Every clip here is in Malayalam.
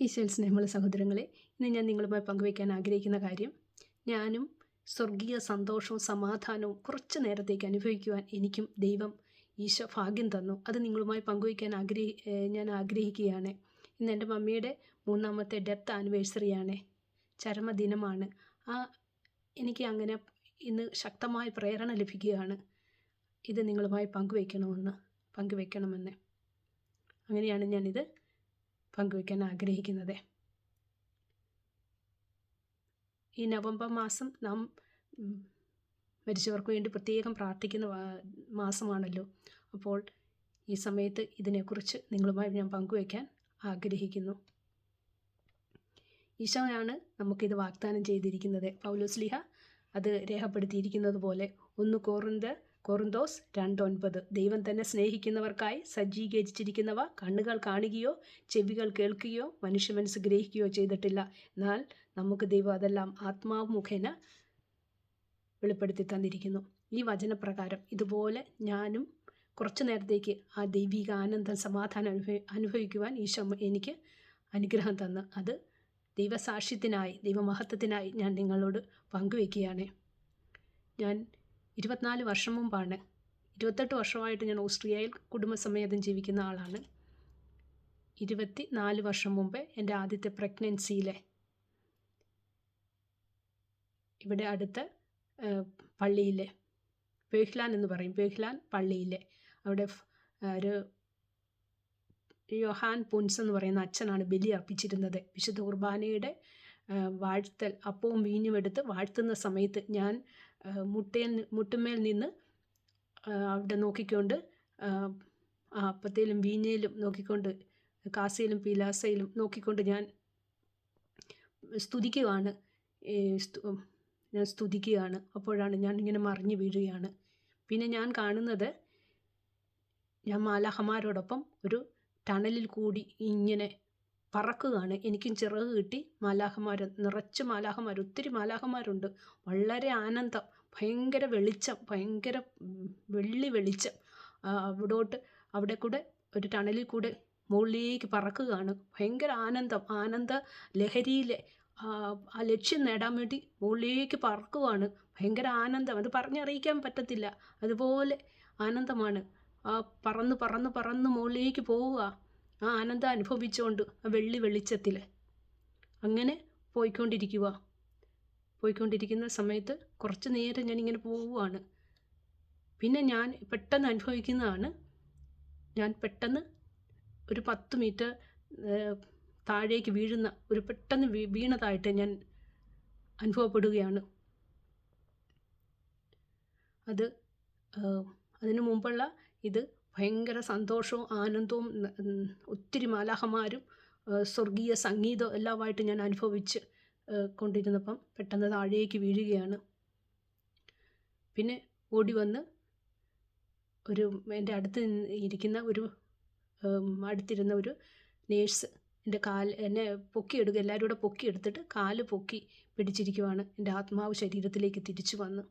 ഈശോയിൽ സ്നേഹമുള്ള സഹോദരങ്ങളെ ഇന്ന് ഞാൻ നിങ്ങളുമായി പങ്കുവയ്ക്കാൻ ആഗ്രഹിക്കുന്ന കാര്യം ഞാനും സ്വർഗീയ സന്തോഷവും സമാധാനവും കുറച്ച് നേരത്തേക്ക് അനുഭവിക്കുവാൻ എനിക്കും ദൈവം ഈശോ ഭാഗ്യം തന്നു. അത് നിങ്ങളുമായി പങ്കുവയ്ക്കാൻ ആഗ്രഹി ഞാൻ ആഗ്രഹിക്കുകയാണ്. ഇന്ന് എന്റെ മമ്മിയുടെ മൂന്നാമത്തെ ഡെത്ത് ആനിവേഴ്സറിയാണ് ചരമദിനമാണ്. ആ എനിക്ക് അങ്ങനെ ഇന്ന് ശക്തമായ പ്രേരണ ലഭിക്കുകയാണ്. ഇത് നിങ്ങളുമായി പങ്കുവയ്ക്കണമെന്ന് പങ്കുവയ്ക്കണമെന്ന്. അങ്ങനെയാണ് ഞാനിത് പങ്കുവയ്ക്കാൻ ആഗ്രഹിക്കുന്നത്. ഈ നവംബർ മാസം നാം മരിച്ചവർക്ക് വേണ്ടി പ്രത്യേകം പ്രാർത്ഥിക്കുന്ന മാസമാണല്ലോ. അപ്പോൾ ഈ സമയത്ത് ഇതിനെക്കുറിച്ച് നിങ്ങളുമായി ഞാൻ പങ്കുവയ്ക്കാൻ ആഗ്രഹിക്കുന്നു. ഈശോയാണ് നമുക്കിത് വാഗ്ദാനം ചെയ്തിരിക്കുന്നത്. പൗലോസ്ലിഹ അത് രേഖപ്പെടുത്തിയിരിക്കുന്നത് പോലെ ഒന്ന് കോറിന്ത് കോറിന്തോസ് രണ്ടൊൻപത്. ദൈവം തന്നെ സ്നേഹിക്കുന്നവർക്കായി സജ്ജീകരിച്ചിരിക്കുന്നവ കണ്ണുകൾ കാണുകയോ ചെവികൾ കേൾക്കുകയോ മനുഷ്യ മനസ്സ് ഗ്രഹിക്കുകയോ ചെയ്തിട്ടില്ല. എന്നാൽ നമുക്ക് ദൈവം അതെല്ലാം ആത്മാവ് മുഖേന വെളിപ്പെടുത്തി തന്നിരിക്കുന്നു. ഈ വചനപ്രകാരം ഇതുപോലെ ഞാനും കുറച്ചു നേരത്തേക്ക് ആ ദൈവിക ആനന്ദം സമാധാനം അനുഭവി അനുഭവിക്കുവാൻ ഈശോ എനിക്ക് അനുഗ്രഹം തന്ന്. അത് ദൈവസാക്ഷ്യത്തിനായി ദൈവമഹത്വത്തിനായി ഞാൻ നിങ്ങളോട് പങ്കുവെക്കുകയാണ് ഞാൻ ഇരുപത്തിനാല് വർഷം മുമ്പാണ് ഇരുപത്തെട്ട് വർഷമായിട്ട് ഞാൻ ഓസ്ട്രിയയിൽ കുടുംബസമേതം ജീവിക്കുന്ന ആളാണ്. ഇരുപത്തി നാല് വർഷം മുമ്പേ എന്റെ ആദ്യത്തെ പ്രഗ്നൻസിയിലെ ഇവിടെ അടുത്ത പള്ളിയിലെ പേഹ്ലാൻ എന്ന് പറയും പേഹ്ലാൻ പള്ളിയിലെ അവിടെ ഒരു യോഹാൻ പുൻസ് എന്ന് പറയുന്ന അച്ഛനാണ് ബലി അർപ്പിച്ചിരുന്നത്. വിശുദ്ധ കുർബാനയുടെ വാഴ്ത്തൽ അപ്പവും വീഞ്ഞും എടുത്ത് വാഴ്ത്തുന്ന സമയത്ത് ഞാൻ മുട്ടയിൽ മുട്ടുമേൽ നിന്ന് അവിടെ നോക്കിക്കൊണ്ട് ആ അപ്പത്തേലും വീഞ്ഞയിലും നോക്കിക്കൊണ്ട് കാസയിലും പീലാസയിലും നോക്കിക്കൊണ്ട് ഞാൻ സ്തുതിക്കുകയാണ്. ഞാൻ സ്തുതിക്കുകയാണ്. അപ്പോഴാണ് ഞാൻ ഇങ്ങനെ മറിഞ്ഞു വീഴുകയാണ്. പിന്നെ ഞാൻ കാണുന്നത് ഞാൻ മാലാഹമാരോടൊപ്പം ഒരു ടണലിൽ കൂടി ഇങ്ങനെ പറക്കുകയാണ്. എനിക്കും ചിറക് കിട്ടി മാലാഹമാർ നിറച്ച് മാലാഹമാർ ഒത്തിരി മാലാഹമാരുണ്ട് വളരെ ആനന്ദം. ഭയങ്കര വെളിച്ചം ഭയങ്കര വെള്ളി വെളിച്ചം. അവിടോട്ട് അവിടെ കൂടെ ഒരു ടണലിൽ കൂടെ മുകളിലേക്ക് പറക്കുകയാണ്. ഭയങ്കര ആനന്ദം ആനന്ദ ലഹരിയിലെ ആ ലക്ഷ്യം നേടാൻ വേണ്ടി മുകളിലേക്ക് പറക്കുവാണ് ഭയങ്കര ആനന്ദം. അത് പറഞ്ഞറിയിക്കാൻ പറ്റത്തില്ല. അതുപോലെ ആനന്ദമാണ്. ആ പറന്ന് പറന്ന് പറന്ന് മുകളിലേക്ക് പോവുക. ആ ആനന്ദം അനുഭവിച്ചുകൊണ്ട് ആ വെള്ളി വെളിച്ചത്തിൽ. അങ്ങനെ പോയിക്കൊണ്ടിരിക്കുക. പോയിക്കൊണ്ടിരിക്കുന്ന സമയത്ത് കുറച്ച് നേരം ഞാനിങ്ങനെ പോവുകയാണ് പിന്നെ ഞാൻ പെട്ടെന്ന് അനുഭവിക്കുന്നതാണ് ഞാൻ പെട്ടെന്ന് ഒരു പത്ത് മീറ്റർ താഴേക്ക് വീഴുന്ന ഒരു പെട്ടെന്ന് വീണതായിട്ട് ഞാൻ അനുഭവപ്പെടുകയാണ്. അത് അതിനു മുമ്പുള്ള ഇത് ഭയങ്കര സന്തോഷവും ആനന്ദവും ഒത്തിരി മാലാഹമാരും സ്വർഗീയ സംഗീതവും എല്ലാമായിട്ട് ഞാൻ അനുഭവിച്ച് കൊണ്ടിരുന്നപ്പം പെട്ടെന്ന് താഴേക്ക് വീഴുകയാണ്. പിന്നെ ഓടി വന്ന് ഒരു എന്റെ അടുത്ത് ഇരിക്കുന്ന ഒരു അടുത്തിരുന്ന ഒരു നേഴ്സ് എന്റെ കാൽ എന്നെ പൊക്കിയെടുക്കുക എല്ലാവരും കൂടെ പൊക്കിയെടുത്തിട്ട് കാൽ പൊക്കി പിടിച്ചിരിക്കുവാണ് എന്റെ ആത്മാവ് ശരീരത്തിലേക്ക് തിരിച്ചു വന്ന്.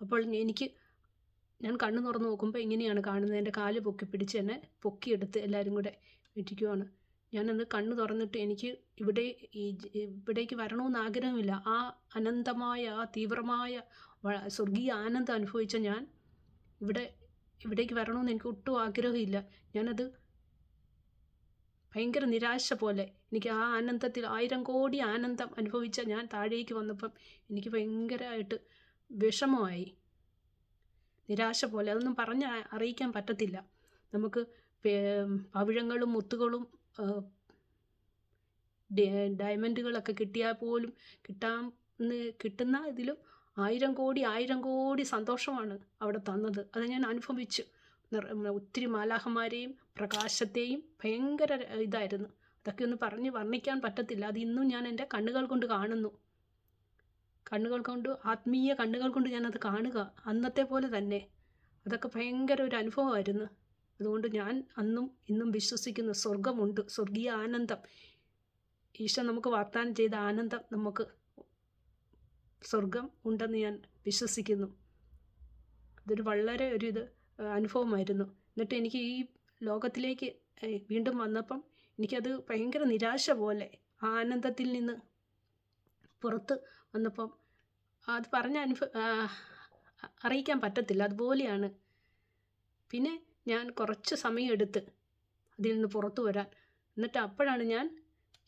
അപ്പോൾ എനിക്ക് ഞാൻ കണ്ണു തുറന്ന് നോക്കുമ്പോൾ ഇങ്ങനെയാണ് കാണുന്നത്. എന്റെ കാൽ പൊക്കി പിടിച്ച് എന്നെ പൊക്കിയെടുത്ത് എല്ലാവരും കൂടെ ഇരിക്കുവാണ്. ഞാനന്ന് കണ്ണു തുറന്നിട്ട് എനിക്ക് ഇവിടെ ഈ ഇവിടേക്ക് വരണമെന്ന് ആഗ്രഹമില്ല. ആ അനന്തമായ ആ തീവ്രമായ സ്വർഗീയ ആനന്ദം അനുഭവിച്ച ഞാൻ ഇവിടെ ഇവിടേക്ക് വരണമെന്ന് എനിക്ക് ഒട്ടും ആഗ്രഹമില്ല. ഞാനത് ഭയങ്കര നിരാശ പോലെ എനിക്ക് ആ ആനന്ദത്തിൽ ആയിരം കോടി ആനന്ദം അനുഭവിച്ച ഞാൻ താഴേക്ക് വന്നപ്പം എനിക്ക് ഭയങ്കരമായിട്ട് വിഷമമായി. നിരാശ പോലെ. അതൊന്നും പറഞ്ഞ് അറിയിക്കാൻ പറ്റത്തില്ല. നമുക്ക് പവിഴങ്ങളും മുത്തുകളും ഡയമണ്ടുകളൊക്കെ കിട്ടിയാൽ പോലും കിട്ടാൻ കിട്ടുന്ന ഇതിലും ആയിരം കോടി ആയിരം കോടി സന്തോഷമാണ് അവിടെ തന്നത്. അത് ഞാൻ അനുഭവിച്ചു. ഒത്തിരി മാലാഹമാരെയും പ്രകാശത്തെയും ഭയങ്കര ഇതായിരുന്നു. അതൊക്കെ ഒന്ന് പറഞ്ഞ് വർണിക്കാൻ പറ്റത്തില്ല. അത് ഇന്നും ഞാൻ എന്റെ കണ്ണുകൾ കൊണ്ട് കാണുന്നു. കണ്ണുകൾ കൊണ്ട് ആത്മീയ കണ്ണുകൾ കൊണ്ട് ഞാനത് കാണുക. അന്നത്തെ പോലെ തന്നെ. അതൊക്കെ ഭയങ്കര ഒരു അനുഭവമായിരുന്നു. അതുകൊണ്ട് ഞാൻ അന്നും ഇന്നും വിശ്വസിക്കുന്ന സ്വർഗമുണ്ട് സ്വർഗീയ ആനന്ദം. ഈശോ നമുക്ക് വാഗ്ദാനം ചെയ്ത ആനന്ദം നമുക്ക് സ്വർഗം ഉണ്ടെന്ന് ഞാൻ വിശ്വസിക്കുന്നു. അതൊരു വളരെ ഒരു ഇത് ആ, അനുഭവമായിരുന്നു. എന്നിട്ട് എനിക്ക് ഈ ലോകത്തിലേക്ക് വീണ്ടും വന്നപ്പം എനിക്കത് ഭയങ്കര നിരാശ പോലെ ആനന്ദത്തിൽ നിന്ന് പുറത്ത് വന്നപ്പം അത് പറഞ്ഞ അനുഭവ അറിയിക്കാൻ പറ്റത്തില്ല. അതുപോലെയാണ്. പിന്നെ ഞാൻ കുറച്ച് സമയമെടുത്ത് അതിൽ നിന്ന് പുറത്തു വരാൻ. എന്നിട്ട് അപ്പോഴാണ് ഞാൻ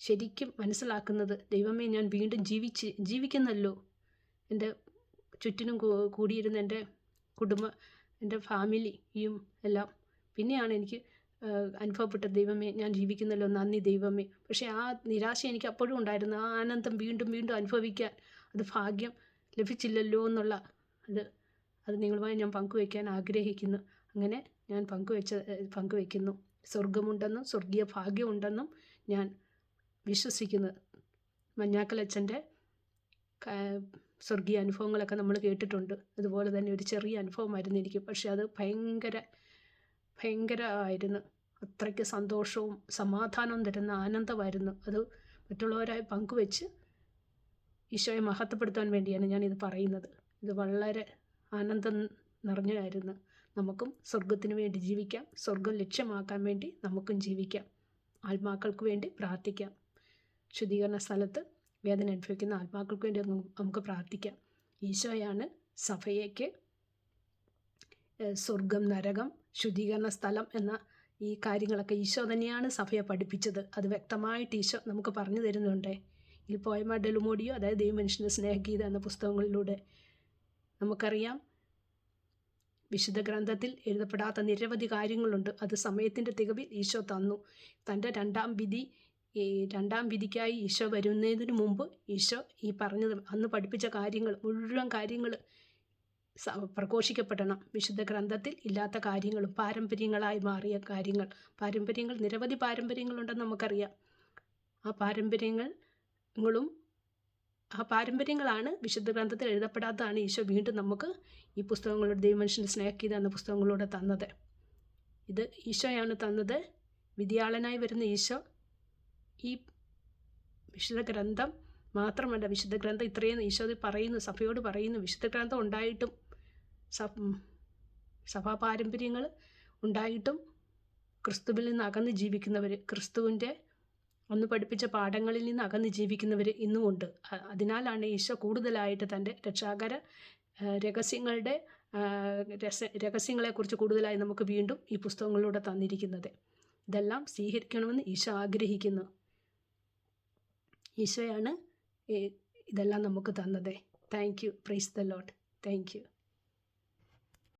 ശരിക്കും മനസ്സിലാക്കുന്നത് ദൈവമേ ഞാൻ വീണ്ടും ജീവിച്ച് ജീവിക്കുന്നല്ലോ. എന്റെ ചുറ്റിനും കൂടിയിരുന്ന എന്റെ കുടുംബ എന്റെ ഫാമിലിയും എല്ലാം. പിന്നെയാണ് എനിക്ക് അനുഭവപ്പെട്ട ദൈവമേ ഞാൻ ജീവിക്കുന്നല്ലോ നന്ദി ദൈവമേ. പക്ഷേ ആ നിരാശ എനിക്ക് അപ്പോഴും ഉണ്ടായിരുന്നു. ആ ആനന്ദം വീണ്ടും വീണ്ടും അനുഭവിക്കാൻ അത് ഭാഗ്യം ലഭിച്ചില്ലല്ലോ എന്നുള്ള അത് അത് നിങ്ങളുമായി ഞാൻ പങ്കുവയ്ക്കാൻ ആഗ്രഹിക്കുന്നു. അങ്ങനെ ഞാൻ പങ്കുവെച്ച പങ്കുവയ്ക്കുന്നു സ്വർഗമുണ്ടെന്നും സ്വർഗീയ ഭാഗ്യമുണ്ടെന്നും ഞാൻ വിശ്വസിക്കുന്നു. മഞ്ഞാക്കലച്ചന്റെ സ്വർഗീയ അനുഭവങ്ങളൊക്കെ നമ്മൾ കേട്ടിട്ടുണ്ട്. അതുപോലെ തന്നെ ഒരു ചെറിയ അനുഭവമായിരുന്നു എനിക്ക്. പക്ഷേ അത് ഭയങ്കര ഭയങ്കരമായിരുന്നു അത്രയ്ക്ക് സന്തോഷവും സമാധാനവും തരുന്ന ആനന്ദമായിരുന്നു. അത് മറ്റുള്ളവരായി പങ്കുവെച്ച് ഈശോയെ മഹത്വപ്പെടുത്താൻ വേണ്ടിയാണ് ഞാനിത് പറയുന്നത്. ഇത് വളരെ ആനന്ദം നിറഞ്ഞതായിരുന്നു. നമുക്കും സ്വർഗത്തിന് വേണ്ടി ജീവിക്കാം. സ്വർഗം ലക്ഷ്യമാക്കാൻ വേണ്ടി നമുക്കും ജീവിക്കാം. ആത്മാക്കൾക്ക് വേണ്ടി പ്രാർത്ഥിക്കാം. ശുദ്ധീകരണ സ്ഥലത്ത് വേദന അനുഭവിക്കുന്ന ആത്മാക്കൾക്ക് വേണ്ടി നമുക്ക് പ്രാർത്ഥിക്കാം. ഈശോയാണ് സഭയ്ക്ക് സ്വർഗം നരകം ശുദ്ധീകരണ സ്ഥലം എന്ന ഈ കാര്യങ്ങളൊക്കെ ഈശോ തന്നെയാണ് സഭയെ പഠിപ്പിച്ചത്. അത് വ്യക്തമായിട്ട് ഈശോ നമുക്ക് പറഞ്ഞു തരുന്നുണ്ട്. ഈ പോയമാ ഡെലുമോഡിയോ അതായത് ദൈവമനുഷ്യന്റെ സ്നേഹഗീത എന്ന പുസ്തകങ്ങളിലൂടെ നമുക്കറിയാം. വിശുദ്ധ ഗ്രന്ഥത്തിൽ എഴുതപ്പെടാത്ത നിരവധി കാര്യങ്ങളുണ്ട്. അത് സമയത്തിന്റെ തികവിൽ ഈശോ തന്നു. തന്റെ രണ്ടാം വിധി ഈ രണ്ടാം വിധിക്കായി ഈശോ വരുന്നതിന് മുമ്പ് ഈശോ ഈ പറഞ്ഞത് അന്ന് പഠിപ്പിച്ച കാര്യങ്ങൾ മുഴുവൻ കാര്യങ്ങൾ പ്രഘോഷിക്കപ്പെടണം. വിശുദ്ധ ഗ്രന്ഥത്തിൽ ഇല്ലാത്ത കാര്യങ്ങളും പാരമ്പര്യങ്ങളായി മാറിയ കാര്യങ്ങൾ. പാരമ്പര്യങ്ങൾ നിരവധി പാരമ്പര്യങ്ങളുണ്ടെന്ന് നമുക്കറിയാം. ആ പാരമ്പര്യങ്ങളും ആ പാരമ്പര്യങ്ങളാണ് വിശുദ്ധ ഗ്രന്ഥത്തിൽ എഴുതപ്പെടാത്തതാണ് ഈശോ വീണ്ടും നമുക്ക് ഈ പുസ്തകങ്ങളുടെ ദൈവമനുഷ്യന്റെ സ്നേഹഗീത എന്ന പുസ്തകങ്ങളോട് തന്നത്. ഇത് ഈശോയാണ് തന്നത്. വിദ്യാളനായി വരുന്ന ഈശോ ഈ വിശുദ്ധ ഗ്രന്ഥം മാത്രമല്ല വിശുദ്ധ ഗ്രന്ഥം ഇത്രയും ഈശോ പറയുന്നു സഭയോട് പറയുന്നു വിശുദ്ധ ഗ്രന്ഥം ഉണ്ടായിട്ടും സഭാ പാരമ്പര്യങ്ങൾ ഉണ്ടായിട്ടും ക്രിസ്തുവിൽ നിന്ന് അകന്ന് ജീവിക്കുന്നവർ ക്രിസ്തുവിന്റെ ഒന്ന് പഠിപ്പിച്ച പാഠങ്ങളിൽ നിന്ന് അകന്ന് ജീവിക്കുന്നവർ ഇന്നുമുണ്ട് അതിനാലാണ് ഈശോ കൂടുതലായിട്ട് തന്റെ രക്ഷാകര രഹസ്യങ്ങളുടെ രസ രഹസ്യങ്ങളെക്കുറിച്ച് കൂടുതലായി നമുക്ക് വീണ്ടും ഈ പുസ്തകങ്ങളിലൂടെ തന്നിരിക്കുന്നത്. ഇതെല്ലാം സ്വീകരിക്കണമെന്ന് ഈശോ ആഗ്രഹിക്കുന്നു. ഈശോയാണ് ഇതെല്ലാം നമുക്ക് തന്നത്. Thank you. Praise the Lord thank you.